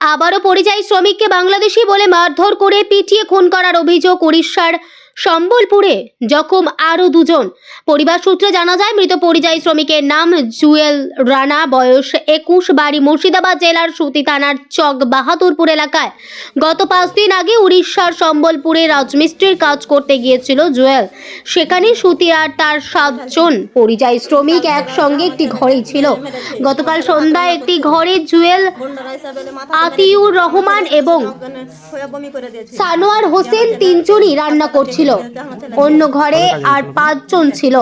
আবারও পরিযায়ী শ্রমিককে বাংলাদেশি বলে মারধর করে পিটিয়ে খুন করার অভিযোগ উড়িষ্যার সম্বলপুরে জখম আরও দুজন। পরিবার সূত্রে জানা যায়, মৃত পরিযায়ী শ্রমিকের নাম জুয়েল রানা, বয়স একুশ, বাড়ি মুর্শিদাবাদ জেলার সুতি থানার চক বাহাদুরপুর এলাকায়। গত পাঁচ দিন আগে উড়িষ্যার সম্বলপুরে রাজমিস্ত্রির কাজ করতে গিয়েছিল জুয়েল। সেখানে সুতি আর তার সাতজন পরিযায়ী শ্রমিক একসঙ্গে একটি ঘরেই ছিল। গতকাল সন্ধ্যায় একটি ঘরে জুয়েল আতিউর রহমান এবং সানোয়ার হোসেন তিনজনই রান্না করছিল। অন্য ঘরে আর পাঁচজন ছিল।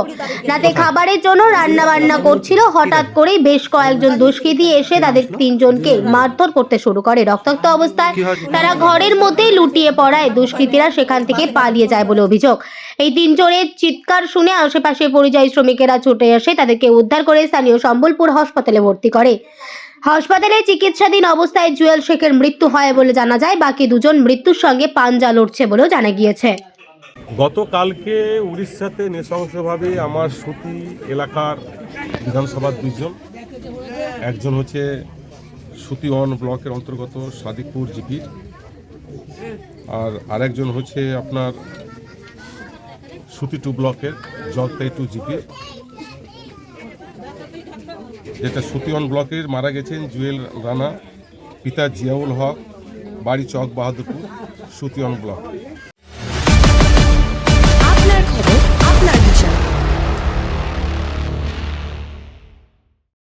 রাতে খাবারের জন্য রান্না বান্না করছিল। হঠাৎ করেই বেশ কয়েকজন দুষ্কৃতী এসে তাদের তিনজনকে মারধর করতে শুরু করে। রক্তাক্ত অবস্থায় তারা ঘরের মধ্যেই লুটিয়ে পড়ায়। দুষ্কৃতীরা সেখান থেকে পালিয়ে যায় বলে অভিযোগ। এই তিনজনের চিৎকার শুনে আশেপাশে পরিযায়ী শ্রমিকেরা ছুটে আসে তাদেরকে উদ্ধার করে স্থানীয় সম্বলপুর হাসপাতালে ভর্তি করে। হাসপাতালে চিকিৎসাধীন অবস্থায় জুয়েল শেখের মৃত্যু হয় বলে জানা যায়। বাকি দুজন মৃত্যুর সঙ্গে পাঞ্জা লড়ছে বলেও জানা গিয়েছে। গতকালকে উড়িষ্যাতে নৃশংসভাবে আমার সুতি এলাকার বিধানসভার দুইজন, একজন হচ্ছে সুতি ওয়ান ব্লকের অন্তর্গত সাদিকপুর জিপির, আর আরেকজন হচ্ছে আপনার সুতি টু ব্লকের জলপাই টু জিপির। যেটা সুতি ওয়ান ব্লকের মারা গেছেন জুয়েল রানা, পিতা জিয়াউল হক, বাড়ি চক বাহাদুরপুর, সুতি ওয়ান ব্লক।